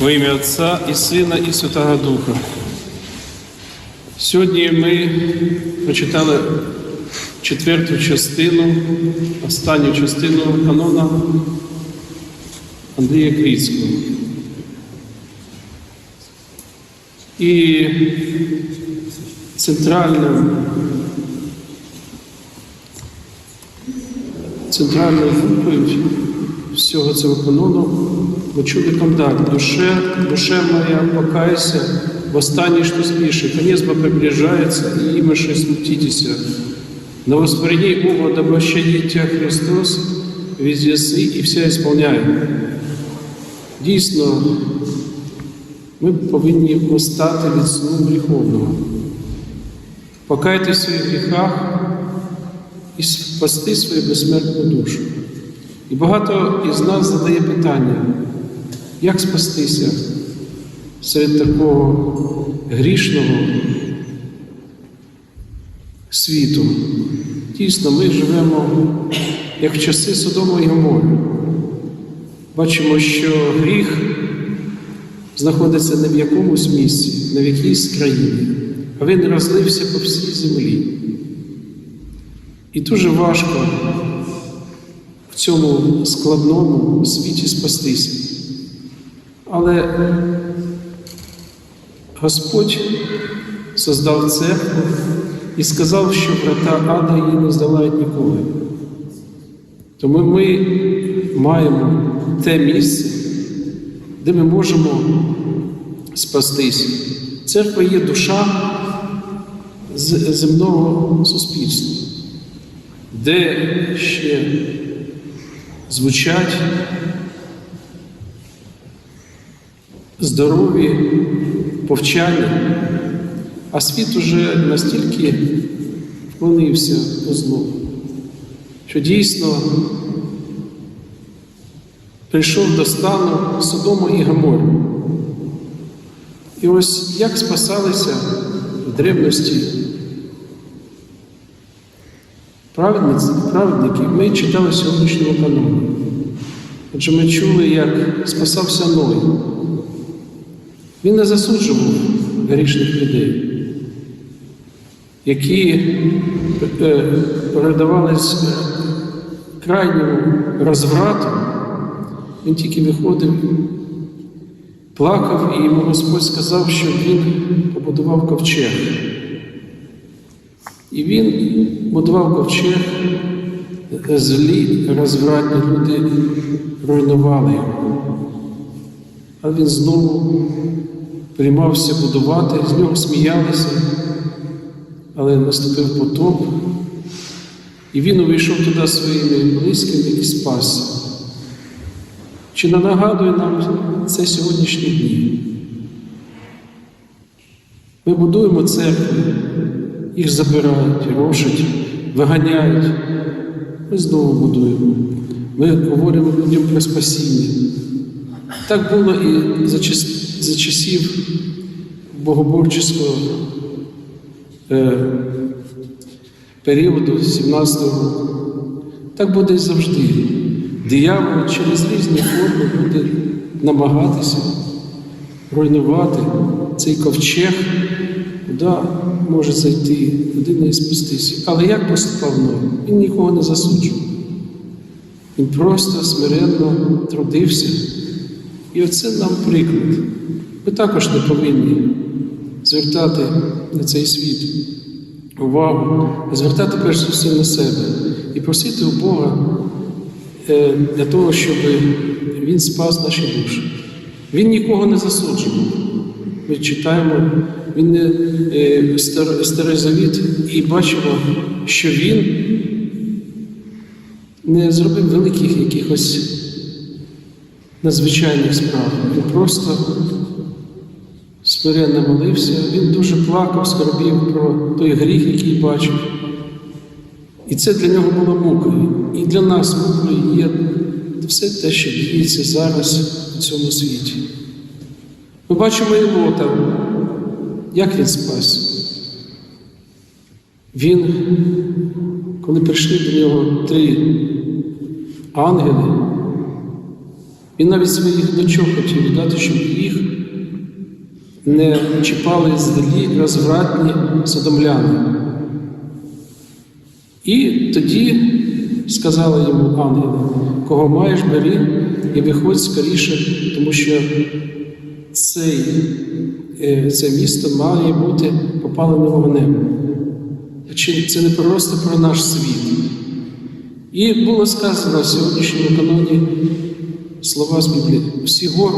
Во ім'я Отця і Сина, і Святого Духа. Сьогодні ми прочитали четверту частину, останню частину канона Андрія Крицького. І центральним центральною всього цього канону ми чули контакт. Душе, душе моя, покайся, восстань, что спишь, конец бы приближается, и имаше смутитеся. Но восприди уго, да тебя Христос, везде си і все исполняє. Дійсно, ми повинні постати від сну гріховного, покаяти в своїх гріхах і спасти свою безсмертну душу. І багато із нас задає питання, як спастися серед такого грішного світу. Дійсно, ми живемо як в часи Содому і Гомори. Бачимо, що гріх знаходиться не в якомусь місці, не в якійсь країні, а він розлився по всій землі. І дуже важко цьому складному світі спастися. Але Господь создав церкву і сказав, що врата ада її не здолають ніколи. Тому ми маємо те місце, де ми можемо спастися. Церква є душа земного суспільства, де ще звучать здорові повчання, а світ уже настільки вклонився до злу, що дійсно прийшов до стану Содому і Гомори. І ось як спасалися в древності праведниці, праведники, ми читали сьогоднішнього канону. Отже, ми чули, як спасався Ной. Він не засуджував грішних людей, які е, передавались е, крайньому розврату. Він тільки виходив, плакав, і йому Господь сказав, що він побудував ковчег. І він будував ковчег, злі, розвратні люди руйнували його. А він знову приймався будувати, з нього сміялися, але наступив потоп, і він увійшов туди своїми близькими і спасся. Чи не нагадує нам це сьогоднішні дні? Ми будуємо церкви, їх забирають, рушать, виганяють. Ми знову будуємо. Ми говоримо людям про спасіння. Так було і за, час, за часів богоборчого е, періоду 17-го. Так буде і завжди. Диявол через різні форми буде намагатися руйнувати цей ковчег, куди може зайти, куди не спуститися. Але як поступав Ной? Він нікого не засуджував. Він просто смиренно трудився. І оце нам приклад. Ми також не повинні звертати на цей світ увагу, звертати перш за все на себе і просити у Бога е, для того, щоб Він спас наші душі. Він нікого не засуджував. Ми читаємо він е, стар- старий завіт і бачимо, що він не зробив великих якихось надзвичайних справ. Він просто смиренно молився, він дуже плакав, скорбів про той гріх, який бачив. І це для нього було мукою. І для нас мукою є все те, що діється зараз у цьому світі. Ми бачимо і Лота, як він спас. Він, коли прийшли до нього три ангели, Він навіть своїх дочок хотів віддати, щоб їх не чіпали злі розвратні содомляни. І тоді сказали йому ангели, кого маєш, бери і виходь скоріше, тому що цей, е, це місто має бути попалене вогнем. Це не просто про наш світ? І було сказано в сьогоднішньому каноні слова з Біблії. Всі гор.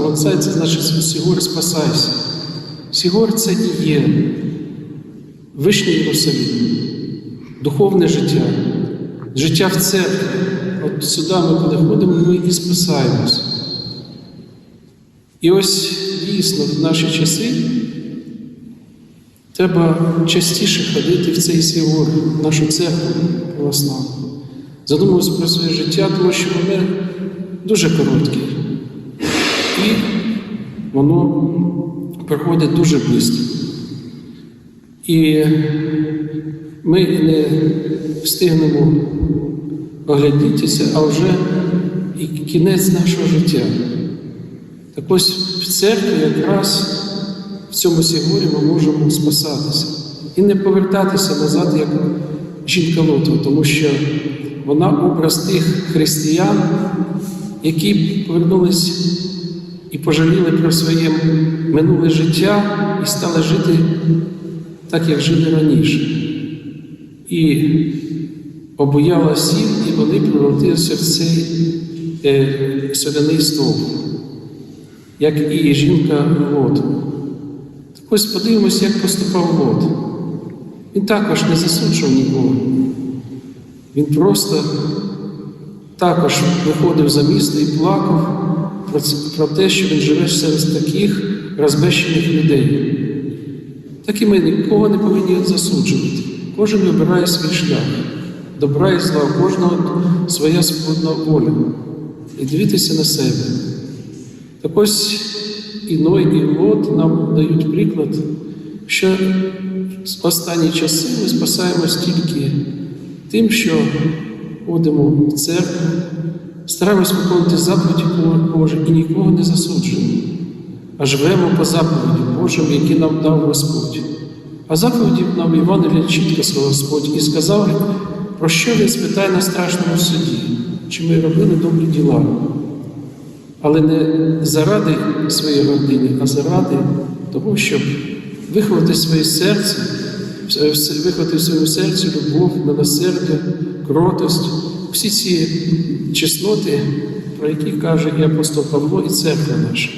Угадзай це значить всі спасайся. Всі це і є Вишній Єрусалим, духовне життя, життя в церкві. От сюди ми, коли ходимо, ми і спасаємось. І ось дійсно в наші часи треба частіше ходити в цей Сігор, в нашу церкву православну. Задумуватися про своє життя, тому що воно дуже коротке. І воно проходить дуже швидко. І ми не встигнемо оглядітися, а вже і кінець нашого життя. Так ось в церкві якраз в цьому сігорі ми можемо спасатися і не повертатися назад, як жінка Лотова, тому що вона образ тих християн, які повернулись і пожаліли про своє минуле життя і стали жити так, як жили раніше. І обояла сіл, і вони превратилися в цей е, соляний стовп, як і жінка Лот. Так ось подивимося, як поступав Лот. Він також не засуджував нікого. Він просто також виходив за місто і плакав про, те, що він живе серед таких розбещених людей. Так і ми нікого не повинні засуджувати. Кожен вибирає свій шлях, добра і зла, кожного своя свободна воля. І дивитися на себе. Так ось і Ной, і Лот нам дають приклад, що в останні часи ми спасаємось тільки тим, що ходимо в церкву, стараємось виконувати заповіді Божі і нікого не засуджуємо, а живемо по заповіді Божим, які нам дав Господь. А заповіді нам Івангелія чітко сказав Господь і сказав, про що він спитає на страшному суді, чи ми робили добрі діла. Але не заради своєї родини, а заради того, щоб виховати своє серце, виховати в своєму серці любов, милосердя, кротость, всі ці чесноти, про які каже і апостол Павло, і церква наша.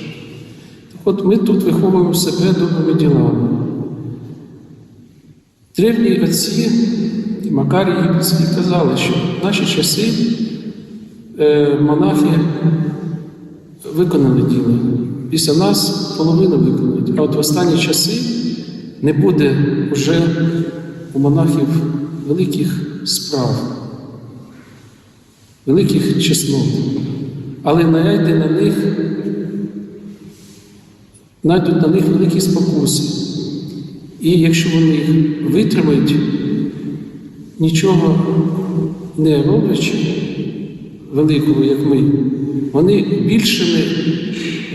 Так от ми тут виховуємо себе добрими ділами. Древні отці Макарій Єгипетський казали, що в наші часи е, монахи виконали діло. Після нас половину виконують. А от в останні часи не буде вже у монахів великих справ, великих чеснот. Але найде на них, знайдуть на них великі спокуси. І якщо вони їх витримають, нічого не роблячи великого, як ми, вони більшими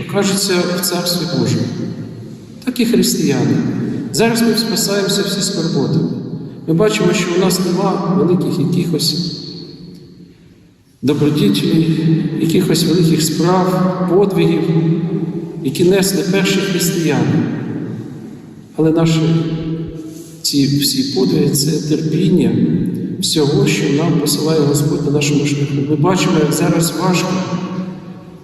окажуться в Царстві Божому. Так і християни. Зараз ми спасаємося всі скорботами. Ми бачимо, що у нас нема великих якихось добродітелів, якихось великих справ, подвигів, які несли перші християни. Але наші ці всі подвиги це терпіння всього, що нам посилає Господь на нашому шляху. Ми бачимо, як зараз важко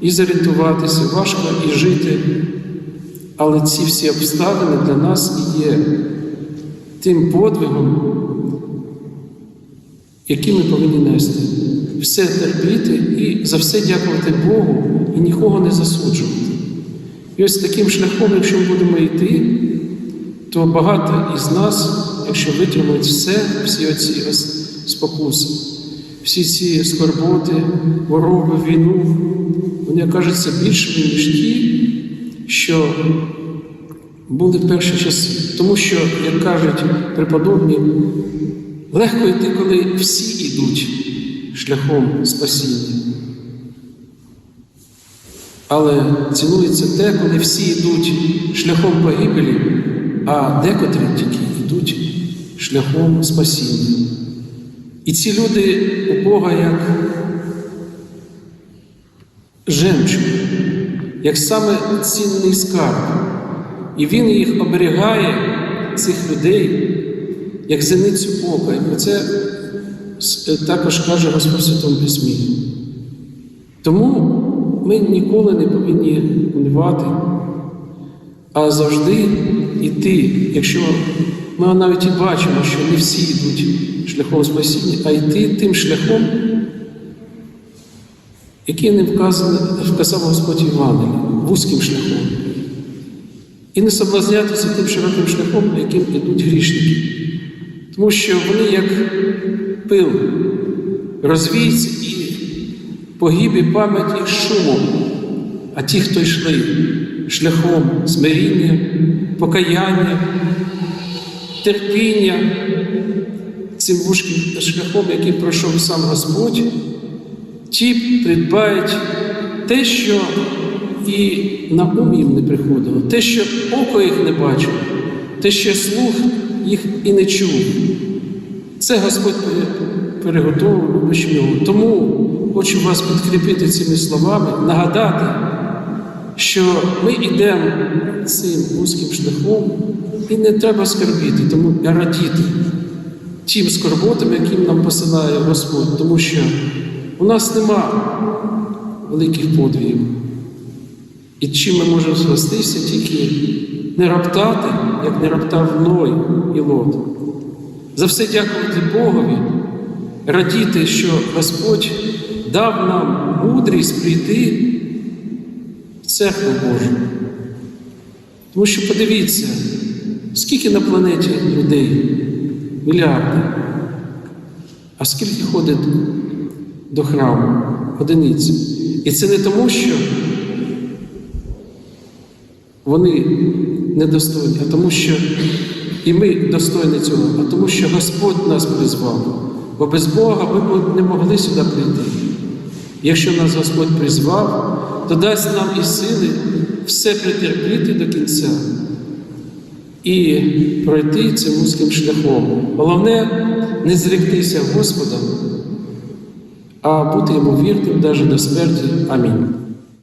і зорієнтуватися, важко і жити. Але ці всі обставини для нас є тим подвигом, який ми повинні нести. Все терпіти і за все дякувати Богу і нікого не засуджувати. І ось таким шляхом, якщо ми будемо йти, то багато із нас, якщо витримають все, всі оці спокуси, всі ці скорботи, хвороби, війну, вони окажуться більшими, ніж ті, що були в перші часи. Тому що, як кажуть преподобні, легко йти, коли всі йдуть шляхом спасіння. Але цінується те, коли всі йдуть шляхом погибелі, а декотрі тільки йдуть шляхом спасіння. І ці люди у Бога як жемчуг, як саме цінний скарб. І Він їх оберігає, цих людей, як зеницю ока. І про це також каже Господь в Святому Письмі. Тому ми ніколи не повинні унивати, а завжди йти, якщо ми навіть і бачимо, що не всі йдуть шляхом спасіння, а йти тим шляхом, який не вказав Господь Івангелі, вузьким шляхом. І не соблазнятися тим широким шляхом, яким йдуть грішники. Тому що вони як пил розвіються і погибі пам'ять їх шумом. А ті, хто йшли шляхом смиріння, покаяння, терпіння, цим вузьким шляхом, який пройшов сам Господь, ті придбають те, що і на ум їм не приходило, те, що око їх не бачило, те, що слух їх і не чув. Це Господь пере- переготовив любиш. Тому хочу вас підкріпити цими словами, нагадати, що ми йдемо цим вузьким шляхом і не треба скорбіти, тому радіти тим скорботам, яким нам посилає Господь, тому що нас нема великих подвігів. І чим ми можемо спастися, тільки не роптати, як не роптав Ной і Лот. За все дякувати Богові, радіти, що Господь дав нам мудрість прийти в церкву Божу. Тому що подивіться, скільки на планеті людей, мільярди, а скільки ходить до храму, одиниці. І це не тому, що вони недостойні, а тому, що і ми достойні цього, а тому, що Господь нас призвав. Бо без Бога ми б не могли сюди прийти. Якщо нас Господь призвав, то дасть нам і сили все претерпіти до кінця і пройти цим вузьким шляхом. Головне не зректися Господа, а бути йому вірним навіть до смерті. Амінь.